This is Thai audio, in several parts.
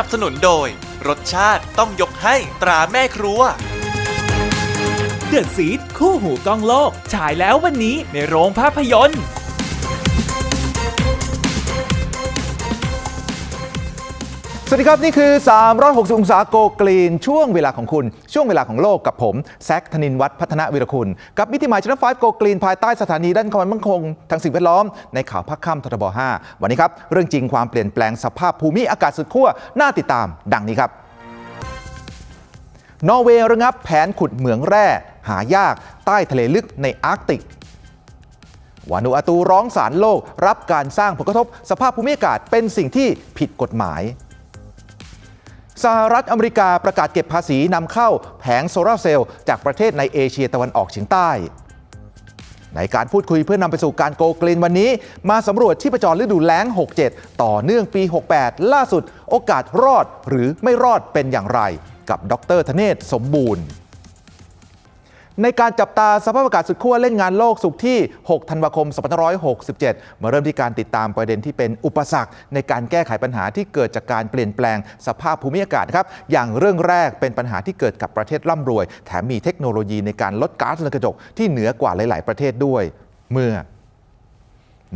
นับสนุนโดย รสชาติต้องยกให้ตราแม่ครัว เดอดซีดคู่หูกล้องโลก ฉายแล้ววันนี้ในโรงภาพยนตร์ สวัสดีครับ นี่คือ 360 องศาโกกรีน ช่วงเวลาของคุณ ช่วงเวลาของโลกกับผมแซคธนินวัฒน์พัฒนวิรคุณ กับมิติหมายชนะ5โกกรีน ภายใต้สถานีด้านความมั่นคง ทางสิ่งแวดล้อมในข่าวพักค่ำททบ 5 วันนี้ครับ เรื่องจริงความเปลี่ยนแปลงสภาพภูมิอากาศสุดขั้วน่าติดตาม ดังนี้ครับนอร์เวย์ระงับแผนขุดเหมืองแร่ หายากใต้ทะเลลึกในอาร์กติกวานูอาตูร้องศาลโลก รับการสร้างผลกระทบ สภาพภูมิอากาศเป็นสิ่งที่ผิดกฎหมาย สหรัฐอเมริกาประกาศเก็บภาษีนำเข้าแผงโซลาร์เซลล์จากประเทศในเอเชียตะวันออกเฉียงใต้ ในการพูดคุยเพื่อนำไปสู่การโกกลีนวันนี้ มาสำรวจที่ประจรฤดูแล้ง 67 ต่อเนื่องปี 68 ล่าสุด โอกาสรอดหรือไม่รอดเป็นอย่างไร กับดรธเนศสมบูรณ์ ในการจับตาสภาพอากาศสุดขั้วเล่นงานโลกสุขที่ 6 ธันวาคม 2567 มาเริ่มที่การติดตามประเด็นที่เป็นอุปสรรค ในการแก้ไขปัญหาที่เกิดจากการเปลี่ยนแปลงสภาพภูมิอากาศครับ อย่างเรื่องแรกเป็นปัญหาที่เกิดกับประเทศร่ำรวย แถมมีเทคโนโลยีในการลดก๊าซเรือนกระจกที่เหนือกว่าหลาย ๆ ประเทศด้วย เมื่อ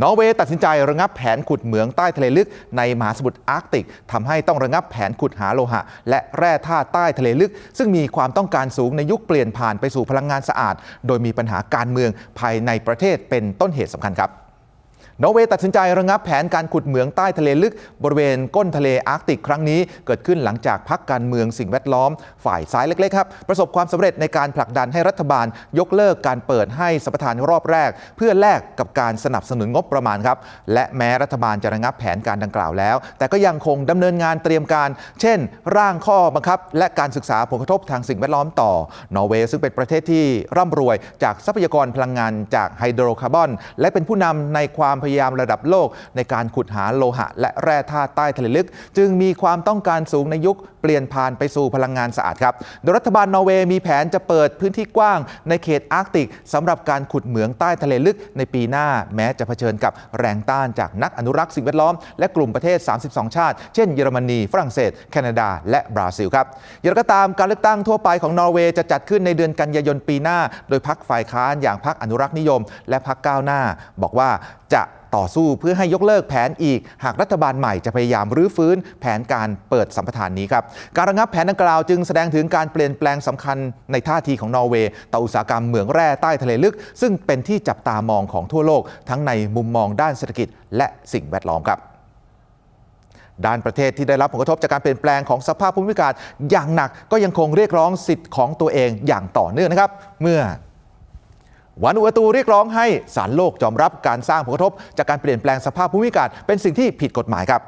นอร์เวย์ตัดสินใจระงับแผนขุดเหมืองใต้ทะเลลึกในมหาสมุทรอาร์กติกทำให้ต้องระงับแผนขุดหาโลหะ และแร่ธาตุใต้ทะเลลึก ซึ่งมีความต้องการสูงในยุคเปลี่ยนผ่านไปสู่พลังงานสะอาด โดยมีปัญหาการเมืองภายในประเทศเป็นต้นเหตุสำคัญครับ นอร์เวย์ตัดสินใจระงับแผนการขุดเหมืองใต้ทะเลลึก บริเวณก้นทะเลอาร์กติกครั้งนี้ เกิดขึ้นหลังจากพักการเมืองสิ่งแวดล้อม ฝ่ายซ้ายเล็กๆครับประสบความสำเร็จในการผลักดันให้รัฐบาล ยกเลิกการเปิดให้สัมปทานรอบแรก เพื่อแลกกับการสนับสนุนงบประมาณครับและแม้รัฐบาลจะระงับแผนการดังกล่าวแล้ว แต่ก็ยังคงดำเนินงานเตรียมการ เช่น ร่างข้อบังคับ และการศึกษาผลกระทบทางสิ่งแวดล้อมต่อนอร์เวย์ซึ่งเป็นประเทศที่ร่ำรวยจากทรัพยากรพลังงานจากไฮโดรคาร์บอนและเป็นผู้นำในความพยายามระดับโลก ในการขุดหาโลหะ และแร่ธาตุใต้ทะเลลึก จึงมีความต้องการสูงในยุคเปลี่ยนผ่านไปสู่พลังงานสะอาดครับโดยรัฐบาลนอร์เวย์มีแผนจะเปิดพื้นที่กว้าง ในเขตอาร์กติกสำหรับการขุดเหมืองใต้ทะเลลึกในปีหน้า แม้จะเผชิญกับแรงต้านจากนักอนุรักษ์สิ่งแวดล้อม และกลุ่มประเทศ 32 ชาติ เช่นเยอรมนี ฝรั่งเศส แคนาดา และบราซิลครับอย่างไรก็ตามการเลือกตั้งทั่วไปของนอร์เวย์จะจัดขึ้นในเดือนกันยายนปีหน้า โดยพักฝ่ายค้านอย่างพักอนุรักษ์นิยม และพักก้าวหน้า บอกว่าจะ ต่อสู้เพื่อให้ยกเลิกแผนอีก หากรัฐบาลใหม่จะพยายามรื้อฟื้นแผนการเปิดสัมปทานนี้ครับการระงับแผนดังกล่าวจึงแสดงถึงการเปลี่ยนแปลงสำคัญในท่าทีของนอร์เวย์ต่ออุตสาหกรรมเหมืองแร่ใต้ทะเลลึก ซึ่งเป็นที่จับตามองของทั่วโลก ทั้งในมุมมองด้านเศรษฐกิจ และสิ่งแวดล้อมครับด้านประเทศที่ได้รับผลกระทบจากการเปลี่ยนแปลงของสภาพภูมิอากาศอย่างหนักก็ยังคงเรียกร้องสิทธิ์ของตัวเองอย่างต่อเนื่องนะครับ เมื่อ วานูอาตูเรียกร้องให้ศาลโลกยอมรับการสร้างผลกระทบ จากการเปลี่ยนแปลงสภาพภูมิอากาศเป็นสิ่งที่ผิดกฎหมายครับ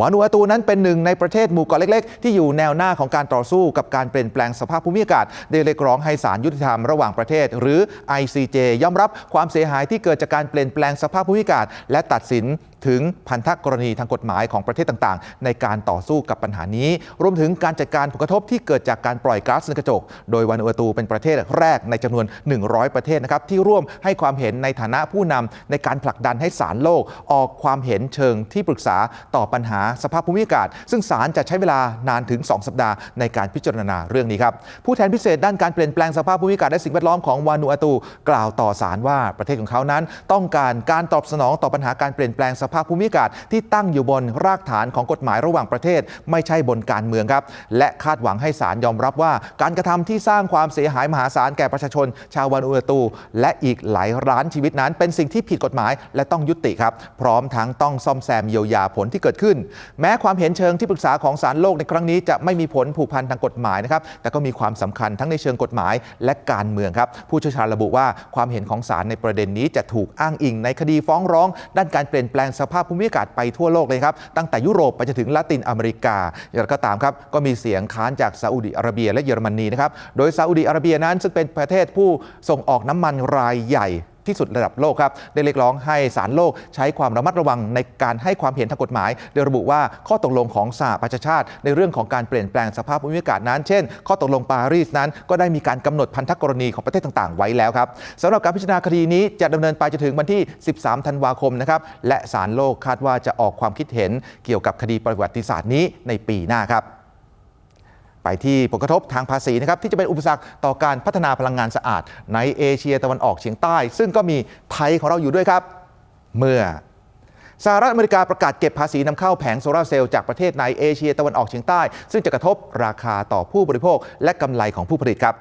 วานูอาตูนั้นเป็นหนึ่งในประเทศหมู่เกาะเล็ก ๆ ที่อยู่แนวหน้าของการต่อสู้กับการเปลี่ยนแปลงสภาพภูมิอากาศได้เรียกร้องให้ศาลยุติธรรมระหว่างประเทศ หรือ ICJ ยอมรับความเสียหายที่เกิดจากการเปลี่ยนแปลงสภาพภูมิอากาศ และตัดสิน ถึงพันธกรณีทางกฎหมายของประเทศต่างๆ ในการต่อสู้กับปัญหานี้ รวมถึงการจัดการผลกระทบที่เกิดจากการปล่อยก๊าซเรือนกระจก โดยวานูอาตูเป็นประเทศแรกในจำนวน 100 ประเทศนะครับที่ร่วมให้ความเห็นในฐานะผู้นำในการผลักดันให้ศาลโลก ออกความเห็นเชิงที่ปรึกษาต่อปัญหาสภาพภูมิอากาศ ซึ่งศาลจะใช้เวลานานถึง 2 สัปดาห์ในการพิจารณาเรื่องนี้ครับผู้แทนพิเศษด้านการเปลี่ยนแปลงสภาพภูมิอากาศและสิ่งแวดล้อมของวานูอาตู กล่าวต่อศาลว่าประเทศของเขานั้น ต้องการการตอบสนองต่อปัญหาการเปลี่ยนแปลงสภาพภูมิอากาศที่ตั้งอยู่บนรากฐานของกฎหมายระหว่างประเทศ ไม่ใช่บนการเมืองครับ และคาดหวังให้ศาลยอมรับว่า การกระทำที่สร้างความเสียหายมหาศาลแก่ประชาชน ชาววานูอาตู และอีกหลายล้านชีวิตนั้น เป็นสิ่งที่ผิดกฎหมายและต้องยุติครับ พร้อมทั้งต้องซ่อมแซมเยียวยาผลที่เกิดขึ้น แม้ความเห็นเชิงที่ปรึกษาของศาลโลกในครั้งนี้จะไม่มีผลผูกพันทางกฎหมายนะครับแต่ก็มีความสำคัญทั้งในเชิงกฎหมายและการเมืองครับผู้เชี่ยวชาญระบุว่าความเห็นของศาลในประเด็นนี้จะถูกอ้างอิงในคดีฟ้องร้อง ด้านการเปลี่ยนแปลงสสภาพภูมิอากาศไปทั่วโลกเลยครับ ตั้งแต่ยุโรปไปจนถึงละตินอเมริกาอย่างไรก็ตามครับก็มีเสียงค้านจากซาอุดิอาระเบียและเยอรมนีนะครับโดยซาอุดิอาระเบียนั้นซึ่งเป็นประเทศผู้ส่งออกน้ำมันรายใหญ่ ที่สุดระดับโลกครับ ได้เรียกร้องให้ศาลโลกใช้ความระมัดระวังในการให้ความเห็นทางกฎหมาย โดยระบุว่าข้อตกลงของสหประชาชาติ ในเรื่องของการเปลี่ยนแปลงสภาพภูมิอากาศนั้น เช่น ข้อตกลงปารีสนั้น ก็ได้มีการกำหนดพันธกรณีของประเทศต่าง ๆ ไว้แล้วครับสำหรับการพิจารณาคดีนี้จะดำเนินไปจนถึงวันที่ 13 ธันวาคมนะครับ และศาลโลกคาดว่าจะออกความคิดเห็นเกี่ยวกับคดีประวัติศาสตร์นี้ในปีหน้าครับ ไปที่ผลกระทบทางภาษีนะครับที่จะเป็นอุปสรรคต่อการพัฒนาพลังงานสะอาด ในเอเชียตะวันออกเฉียงใต้ ซึ่งก็มีไทยของเราอยู่ด้วยครับ เมื่อสหรัฐอเมริกาประกาศเก็บภาษีนำเข้าแผงโซลาร์เซลล์จากประเทศในเอเชียตะวันออกเฉียงใต้ ซึ่งจะกระทบราคาต่อผู้บริโภคและกำไรของผู้ผลิตครับ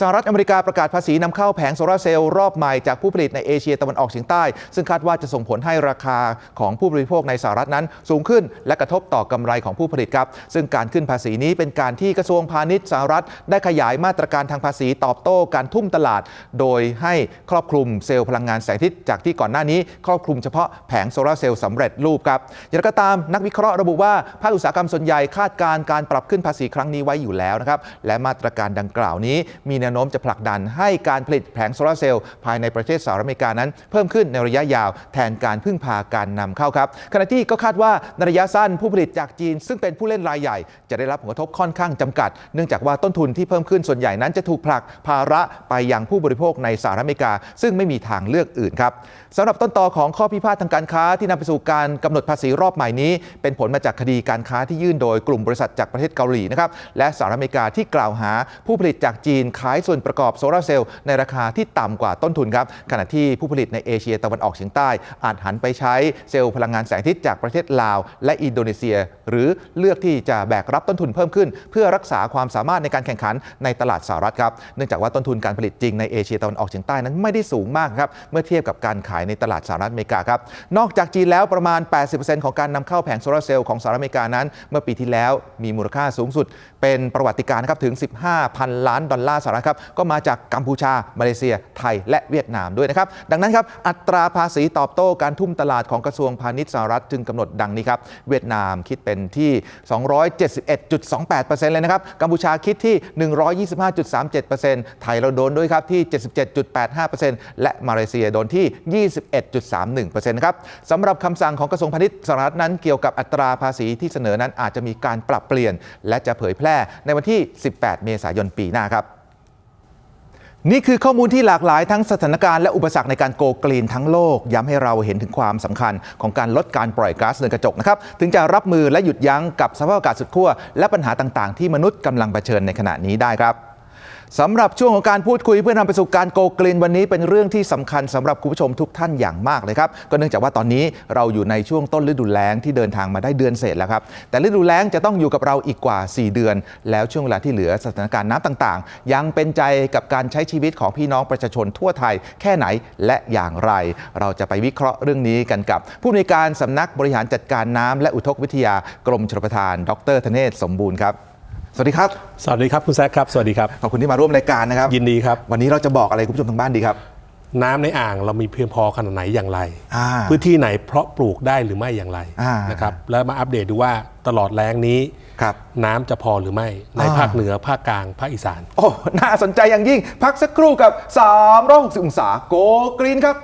สหรัฐอเมริกาประกาศภาษีนำเข้าแผงโซลาร์เซลล์รอบใหม่จากผู้ผลิตในเอเชียตะวันออกเฉียงใต้ ซึ่งคาดว่าจะส่งผลให้ราคาของผู้บริโภคในสหรัฐนั้นสูงขึ้น และกระทบต่อกำไรของผู้ผลิตครับ ซึ่งการขึ้นภาษีนี้เป็นการที่กระทรวงพาณิชย์สหรัฐ ได้ขยายมาตรการทางภาษีตอบโต้การทุ่มตลาด โดยให้ครอบคลุมเซลล์พลังงานแสงอาทิตย์จากที่ก่อนหน้านี้ ครอบคลุมเฉพาะแผงโซลาร์เซลล์สำเร็จรูปครับอย่างไรก็ตามนักวิเคราะห์ระบุว่าภาคอุตสาหกรรมส่วนใหญ่คาดการณ์การปรับขึ้นภาษีครั้งนี้ไว้อยู่แล้วนะครับและมาตรการดังกล่าวนี้มีแนวโน้มจะผลักดันให้การผลิตแผงโซลาร์เซลล์ภายในประเทศสหรัฐอเมริกานั้น เพิ่มขึ้นในระยะยาวแทนการพึ่งพาการนำเข้าครับขณะที่ก็คาดว่าในระยะสั้นผู้ผลิตจากจีน ซึ่งเป็นผู้เล่นรายใหญ่ จะได้รับผลกระทบค่อนข้างจำกัด เนื่องจากว่าต้นทุนที่เพิ่มขึ้นส่วนใหญ่นั้นจะถูกผลักภาระไปยังผู้บริโภคในสหรัฐอเมริกา ซึ่งไม่มีทางเลือกอื่นครับสำหรับต้นตอของข้อพิพาททางการค้าที่นำไปสู่การกำหนดภาษีรอบใหม่นี้ เป็นผลมาจากคดีการค้าที่ยื่นโดยกลุ่มบริษัทจากประเทศเกาหลีนะครับและสหรัฐอเมริกาที่กล่าวหาผู้ผลิตจากจีนขาายส่วนประกอบโซลาร์เซลล์ในราคาที่ต่ำกว่าต้นทุนครับขณะที่ผู้ผลิตในเอเชียตะวันออกเฉียงใต้ อาจหันไปใช้เซลล์พลังงานแสงอาทิตย์จากประเทศลาว และอินโดนีเซีย หรือเลือกที่จะแบกรับต้นทุนเพิ่มขึ้น เพื่อรักษาความสามารถในการแข่งขันในตลาดสหรัฐครับเนื่องจากว่าต้นทุนการผลิตจริงในเอเชียตะวันออกเฉียงใต้นั้นไม่ได้สูงมากครับเมื่อเทียบกับการขายในตลาดสหรัฐอเมริกาครับนอกจากจีนแล้วประมาณ 80%ของการนำเข้าแผงโซลาร์เซลล์ของสหรัฐอเมริกานั้น เมื่อปีที่แล้วมีมูลค่าสูงสุด เป็นประวัติการณ์ครับถึง 15พันล้านดอลลาร์สหรัฐครับก็มาจากกัมพูชา มาเลเซีย ไทย และเวียดนามด้วยนะครับ ดังนั้นครับอัตราภาษีตอบโต้การทุ่มตลาดของกระทรวงพาณิชย์สหรัฐจึงกำหนดดังนี้ครับ เวียดนามคิดเป็นที่ 271.28%เลยนะครับ กัมพูชาคิดที่ 125.37%ไทยเราโดนด้วยครับที่ 77.85%และมาเลเซียโดนที่ 21.31%นะครับสำหรับคำสั่งของกระทรวงพาณิชย์สหรัฐนั้นเกี่ยวกับอัตราภาษีที่เสนอนั้นอาจจะมีการปรับเปลี่ยน และจะเผยแพร่ในวันที่ 18 เมษายนปีหน้าครับ นี่คือข้อมูลที่หลากหลายทั้งสถานการณ์และอุปสรรคในการโกกลีนทั้งโลก ย้ำให้เราเห็นถึงความสำคัญของการลดการปล่อยก๊าซเรือนกระจกนะครับ ถึงจะรับมือและหยุดยั้งกับสภาพอากาศสุดขั้วและปัญหาต่างๆ ที่มนุษย์กำลังเผชิญในขณะนี้ได้ครับ สำหรับช่วงของการพูดคุยเพื่อนำไปสู่การโกกรีนวันนี้เป็นเรื่องที่สำคัญสำหรับคุณผู้ชมทุกท่านอย่างมากเลยครับ ก็เนื่องจากว่าตอนนี้เราอยู่ในช่วงต้นฤดูแล้งที่เดินทางมาได้เดือนเศษแล้วครับ แต่ฤดูแล้งจะต้องอยู่กับเราอีกกว่า 4 เดือน แล้วช่วงเวลาที่เหลือสถานการณ์น้ำต่างๆ ยังเป็นใจกับการใช้ชีวิตของพี่น้องประชาชนทั่วไทยแค่ไหนและอย่างไร เราจะไปวิเคราะห์เรื่องนี้กันกับ ผู้อำนวยการสำนักบริหารจัดการน้ำและอุทกวิทยากรมชลประทาน ดรธเนศสมบูรณ์ครับ สวัสดีครับ สวัสดีครับคุณแซคครับ สวัสดีครับ ขอบคุณที่มาร่วมรายการนะครับ ยินดีครับ วันนี้เราจะบอกอะไรคุณผู้ชมทางบ้านดีครับ น้ำในอ่างเรามีเพียงพอขนาดไหนอย่างไร อ่า พื้นที่ไหนเพาะปลูกได้หรือไม่อย่างไรอ่าน นะครับ แล้วมาอัปเดตดูว่าตลอดแล้งนี้ ครับ น้ำจะพอหรือไม่ในอ่าภาคเหนือภาคกลางภาคอีสาน โอ้ น่าสนใจอย่างยิ่ง พักสักครู่กับ 360องศาโกกรีนครับ